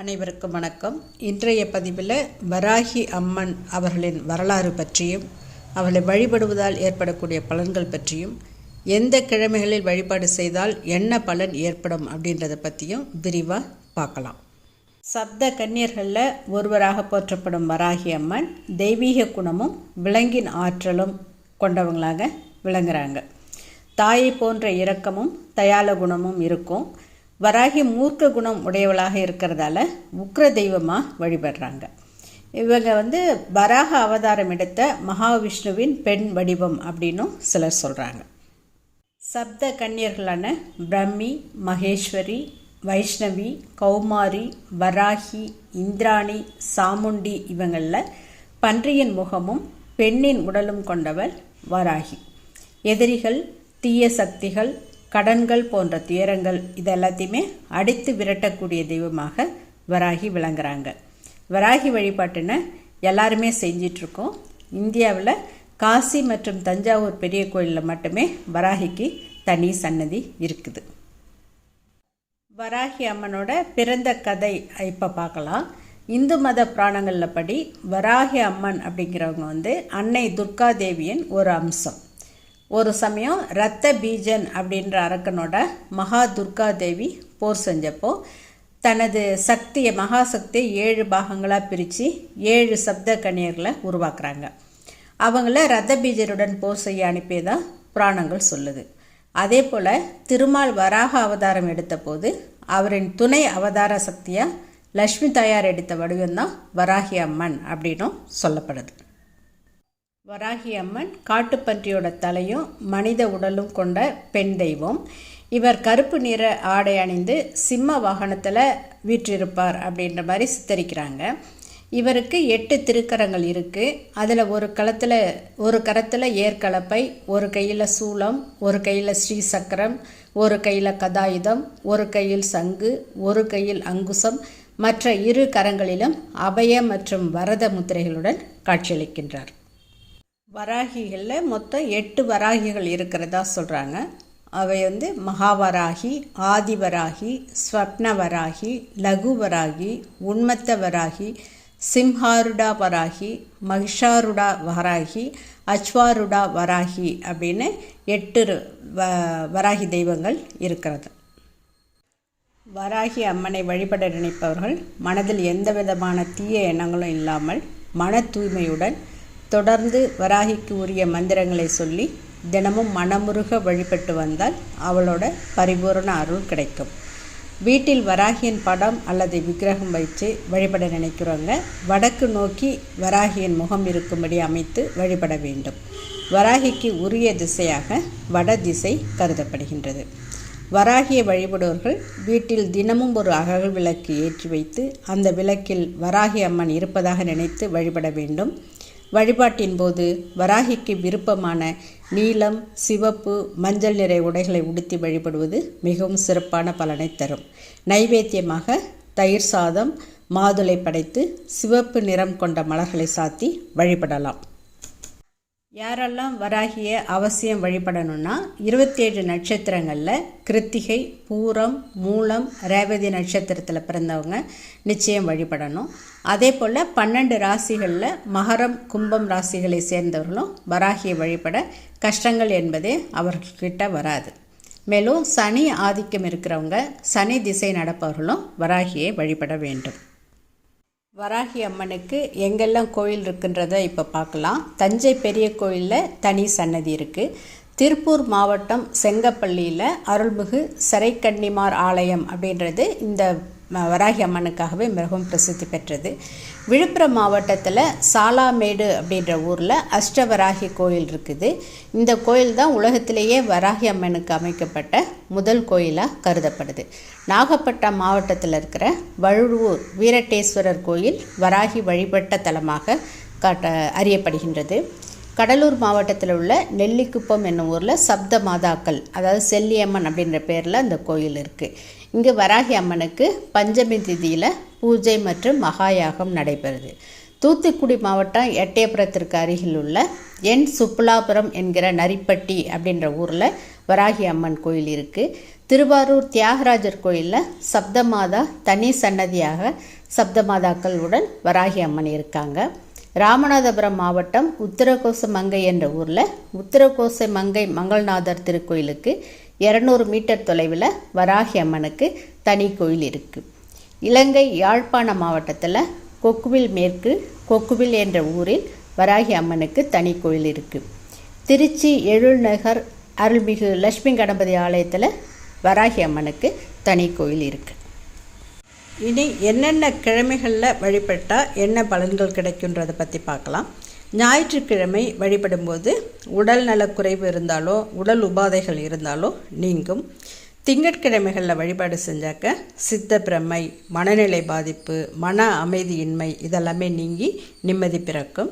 அனைவருக்கும் வணக்கம். இன்றைய பதிவில் வராகி அம்மன் அவர்களின் வரலாறு பற்றியும் அவளை வழிபடுவதால் ஏற்படக்கூடிய பலன்கள் பற்றியும் எந்த கிழமைகளில் வழிபாடு செய்தால் என்ன பலன் ஏற்படும் அப்படின்றத பற்றியும் விரிவாக பார்க்கலாம். சப்த கன்னியர்களில் ஒருவராக போற்றப்படும் வராகி அம்மன் தெய்வீக குணமும் விலங்கின் ஆற்றலும் கொண்டவங்களாக விளங்குறாங்க. தாயை போன்ற இரக்கமும் தயால குணமும் இருக்கும். வராகி மூர்க்க குணம் உடையவளாக இருக்கிறதால உக்ர தெய்வமாக வழிபடுறாங்க. இவங்க வந்து வராக அவதாரம் எடுத்த மகாவிஷ்ணுவின் பெண் வடிவம் அப்படின்னும் சிலர் சொல்கிறாங்க சப்த கன்னியர்களான பிரம்மி மகேஸ்வரி வைஷ்ணவி கௌமாரி வராகி இந்திராணி சாமுண்டி இவங்களில் பன்றியின் முகமும் பெண்ணின் உடலும் கொண்டவர் வராகி. எதிரிகள் தீய சக்திகள் கடன்கள் போன்ற துயரங்கள் இது எல்லாத்தையுமே அடித்து விரட்டக்கூடிய தெய்வமாக வராகி விளங்குறாங்க. வராகி வழிபாட்டுன்னு எல்லாருமே செஞ்சிட்ருக்கோம். இந்தியாவில் காசி மற்றும் தஞ்சாவூர் பெரிய கோயிலில் மட்டுமே வராகிக்கு தனி சன்னதி இருக்குது. வராகி அம்மனோட பிறந்த கதை இப்போ பார்க்கலாம் இந்து மத புராணங்களில் படி வராகி அம்மன் அப்படிங்கிறவங்க வந்து அன்னை துர்கா தேவியின் ஒரு அம்சம். ஒரு சமயம் ரத்த பீஜன் அப்படின்ற அரக்கனோட மகா துர்கா தேவி போர் செஞ்சப்போ தனது சக்தியை மகாசக்தியை ஏழு பாகங்களாக பிரித்து ஏழு சப்த கணியர்களை உருவாக்குறாங்க. அவங்கள ரத்த பீஜருடன் போர் செய்ய அனுப்பியதாக புராணங்கள் சொல்லுது. அதே போல் திருமால் வராக அவதாரம் எடுத்தபோது அவரின் துணை அவதார சக்தியாக லக்ஷ்மி தாயார் எடுத்த வடிவம்தான் வராகி அம்மன் அப்படின்னும் சொல்லப்படுது. வராகி அம்மன் காட்டுப்பன்றியோட தலையும் மனித உடலும் கொண்ட பெண் தெய்வம். இவர் கருப்பு நிற ஆடை அணிந்து சிம்ம வாகனத்தில் வீற்றிருப்பார் அப்படின்ற மாதிரி சித்தரிக்கிறாங்க. இவருக்கு எட்டு திருக்கரங்கள் இருக்குது அதில் ஒரு களத்தில் ஒரு கரத்தில் ஏற்கலப்பை ஒரு கையில் சூளம் ஒரு கையில் ஸ்ரீ சக்கரம் ஒரு கையில் கதாயுதம் ஒரு கையில் சங்கு ஒரு கையில் அங்குசம் மற்ற இரு கரங்களிலும் அபய மற்றும் வரத முத்திரைகளுடன் காட்சியளிக்கின்றார். வராகிகளில் மொத்தம் எட்டு வராகிகள் இருக்கிறதா சொல்கிறாங்க அவை வந்து மகாவராகி ஆதிவராகி ஸ்வப்னவராகி லகுவராகி உண்மத்த வராகி சிம்ஹாருடா வராகி மகிஷாருடா வராகி அச்வாருடா வராகி அப்படின்னு எட்டு வ வராகி தெய்வங்கள் இருக்கிறது. வராகி அம்மனை வழிபட நினைப்பவர்கள் மனதில் எந்த விதமான தீய எண்ணங்களும் இல்லாமல் மன தூய்மையுடன் தொடர்ந்து வராகிக்கு உரிய மந்திரங்களை சொல்லி தினமும் மனமுருக வழிபட்டு வந்தால் அவளோட பரிபூரண அருள் கிடைக்கும். வீட்டில் வராகியின் படம் அல்லது விக்கிரகம் வைத்து வழிபட நினைக்கிறவங்க வடக்கு நோக்கி வராகியின் முகம் இருக்கும்படி அமைத்து வழிபட வேண்டும். வராகிக்கு உரிய திசையாக வட திசை கருதப்படுகின்றது. வராகியை வழிபடுவர்கள் வீட்டில் தினமும் ஒரு அகல் விளக்கு ஏற்றி வைத்து அந்த விளக்கில் வராகி அம்மன் இருப்பதாக நினைத்து வழிபட வேண்டும். வழிபாட்டின் போது வராகிக்கு விருப்பமான நீலம் சிவப்பு மஞ்சள் நிறை உடைகளை உடுத்தி வழிபடுவது மிகவும் சிறப்பான பலனை தரும். நைவேத்தியமாக தயிர் சாதம் மாதுளை படைத்து சிவப்பு நிறம் கொண்ட மலர்களை சாத்தி வழிபடலாம். யாரெல்லாம் வராகிய அவசியம் வழிபடணும்னா இருபத்தேழு நட்சத்திரங்களில் கிருத்திகை பூரம் மூலம் ரேவதி நட்சத்திரத்தில் பிறந்தவங்க நிச்சயம் வழிபடணும். அதே போல் பன்னெண்டு ராசிகளில் மகரம் கும்பம் ராசிகளை சேர்ந்தவர்களும் வராகியை வழிபட கஷ்டங்கள் என்பதே அவர்கிட்ட வராது. மேலும் சனி ஆதிக்கம் இருக்கிறவங்க சனி திசை நடப்பவர்களும் வராகியை வழிபட வேண்டும். வராகி அம்மனுக்கு எங்கெல்லாம் கோயில் இருக்குன்றதை இப்போ பார்க்கலாம். தஞ்சை பெரிய கோயிலில் தனி சன்னதி இருக்குது திருப்பூர் மாவட்டம் செங்கப்பள்ளியில் அருள்மிகு சரைக்கன்னிமார் ஆலயம் அப்படின்றது இந்த வராகி அம்மனுக்காகவே மிகவும் பிரசித்தி பெற்றது. விழுப்புரம் மாவட்டத்தில் சாலாமேடு அப்படின்ற ஊரில் அஷ்டவராகி கோயில் இருக்குது. இந்த கோயில் தான் உலகத்திலேயே வராகி அம்மனுக்கு அமைக்கப்பட்ட முதல் கோயிலாக கருதப்படுது. நாகப்பட்டினம் மாவட்டத்தில் இருக்கிற வழுவூர் வீரட்டேஸ்வரர் கோயில் வராகி வழிபட்ட தலமாக காட்ட அறியப்படுகின்றது. கடலூர் மாவட்டத்தில் உள்ள நெல்லிக்குப்பம் என்னும் ஊரில் சப்த மாதாக்கள் அதாவது செல்லியம்மன் அப்படின்ற பேரில் அந்த கோயில் இருக்குது இங்கே வராகி அம்மனுக்கு பஞ்சமி திதியில் பூஜை மற்றும் மகாயாகம் நடைபெறுது. தூத்துக்குடி மாவட்டம் எட்டயபுரத்திற்கு அருகில் உள்ள என் சுப்புலாபுரம் என்கிற நரிப்பட்டி அப்படின்ற ஊரில் வராகி அம்மன் கோயில் இருக்குது திருவாரூர் தியாகராஜர் கோயிலில் சப்தமாதா தனி சன்னதியாக சப்தமாதாக்களுடன் வராகி அம்மன் இருக்காங்க. ராமநாதபுரம் மாவட்டம் உத்தரகோச மங்கை என்ற ஊரில் உத்தரகோச மங்கை மங்கள்நாதர் திருக்கோயிலுக்கு இரநூறு மீட்டர் தொலைவில் வராகி அம்மனுக்கு தனி கோயில் இருக்குது இலங்கை யாழ்ப்பாண மாவட்டத்தில் கொக்குவில் மேற்கு கொக்குவில் என்ற ஊரில் வராகி அம்மனுக்கு தனி கோயில் இருக்குது திருச்சி எழில்நகர் அருள்மிகு லட்சுமி கணபதி ஆலயத்தில் வராகி அம்மனுக்கு தனி கோயில் இருக்குது இனி என்னென்ன கிழமைகளில் வழிபட்டால் என்ன பலன்கள் கிடைக்குன்றதை பற்றி பார்க்கலாம். ஞாயிற்றுக்கிழமை வழிபடும்போது உடல் நலக்குறைவு இருந்தாலோ உடல் உபாதைகள் இருந்தாலோ நீங்கும். திங்கட்கிழமைகளில் வழிபாடு செஞ்சாக்க சித்த பிரமை மனநிலை பாதிப்பு மன அமைதியின்மை இதெல்லாமே நீங்கி நிம்மதி பிறக்கும்.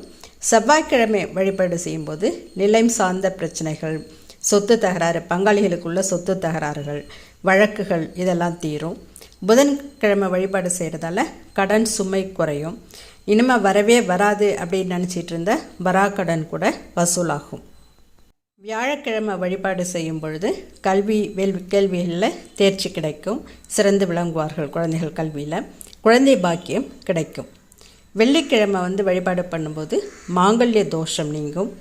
செவ்வாய்க்கிழமை வழிபாடு செய்யும்போது நிலம் சார்ந்த பிரச்சனைகள் சொத்து தகராறு பங்காளிகளுக்குள்ள சொத்து தகராறுகள் வழக்குகள் இதெல்லாம் தீரும். புதன்கிழமை வழிபாடு செய்கிறதால கடன் சுமை குறையும். இனிமேல் வரவே வராது அப்படின்னு நினச்சிட்டு இருந்த வராக்கடன் கூட வசூலாகும். வியாழக்கிழமை வழிபாடு செய்யும் பொழுது கல்வி வேள்வி கேள்விகளில் தேர்ச்சி கிடைக்கும். சிறந்து விளங்குவார்கள் குழந்தைகள் கல்வியில். குழந்தை பாக்கியம் கிடைக்கும். வெள்ளிக்கிழமை வந்து வழிபாடு பண்ணும்போது மாங்கல்ய தோஷம் நீங்கும்.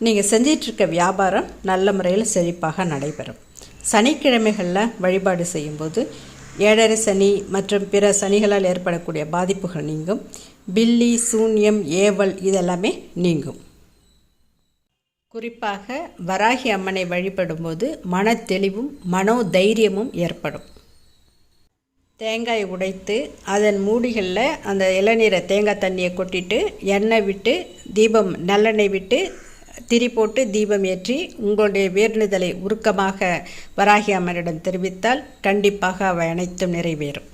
நீங்கள் செஞ்சிட்ருக்க வியாபாரம் நல்ல முறையில் செழிப்பாக நடைபெறும். சனிக்கிழமைகளில் வழிபாடு செய்யும்போது ஏழரை சனி மற்றும் பிற சனிகளால் ஏற்படக்கூடிய பாதிப்புகள் நீங்கும். பில்லி சூன்யம் ஏவல் இதெல்லாமே நீங்கும். குறிப்பாக வராகி அம்மனை வழிபடும்போது மன தெளிவும் மனோ தைரியமும் ஏற்படும். தேங்காய் உடைத்து அதன் மூடிகளில் அந்த இளநீரை தேங்காய் தண்ணியை கொட்டிட்டு எண்ணெய் விட்டு தீபம் நல்லெண்ணெய் விட்டு திரி போட்டு தீபம் ஏற்றி உங்களுடைய வேண்டுதலை உருக்கமாக வராகி அம்மனிடம் தெரிவித்தால் கண்டிப்பாக அவை அனைத்தும் நிறைவேறும்.